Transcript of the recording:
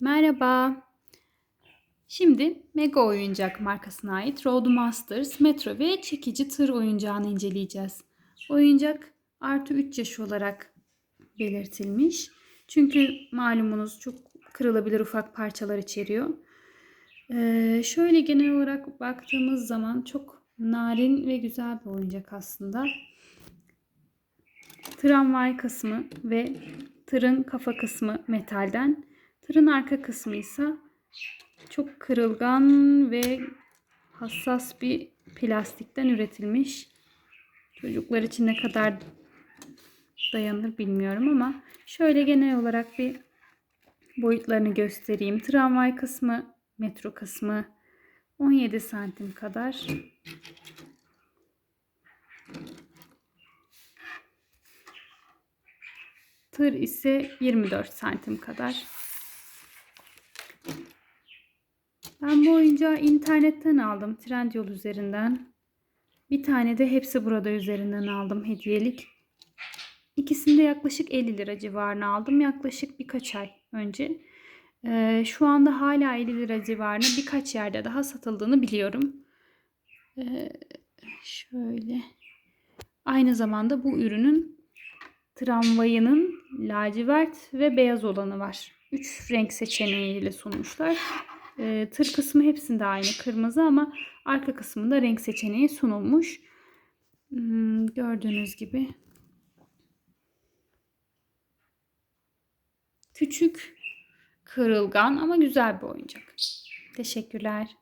Merhaba. Şimdi Mega Oyuncak markasına ait Roadmasters metro ve çekici tır oyuncağını inceleyeceğiz. Oyuncak artı 3 yaş olarak belirtilmiş. Çünkü malumunuz çok kırılabilir ufak parçalar içeriyor. Ee, şöyle genel olarak baktığımız zaman çok narin ve güzel bir oyuncak aslında. Tramvay kısmı ve tırın kafa kısmı metalden. Tırın arka kısmı ise çok kırılgan ve hassas bir plastikten üretilmiş. Çocuklar için ne kadar dayanır bilmiyorum ama şöyle genel olarak bir boyutlarını göstereyim. Tramvay kısmı, metro kısmı 17 santim kadar. Tır ise 24 santim kadar. Ben bu oyuncağı internetten aldım. Trendyol üzerinden. Bir tane de hepsi burada üzerinden aldım hediyelik. İkisini de yaklaşık 50 lira civarına aldım. Yaklaşık birkaç ay önce. Ee, şu anda hala 50 lira civarına birkaç yerde daha satıldığını biliyorum. Ee, şöyle. Aynı zamanda bu ürünün tramvayının lacivert ve beyaz olanı var. 3 renk seçeneğiyle sunmuşlar. E, tır kısmı hepsinde aynı kırmızı ama arka kısmında renk seçeneği sunulmuş. Hmm, gördüğünüz gibi. Küçük, kırılgan ama güzel bir oyuncak. Teşekkürler.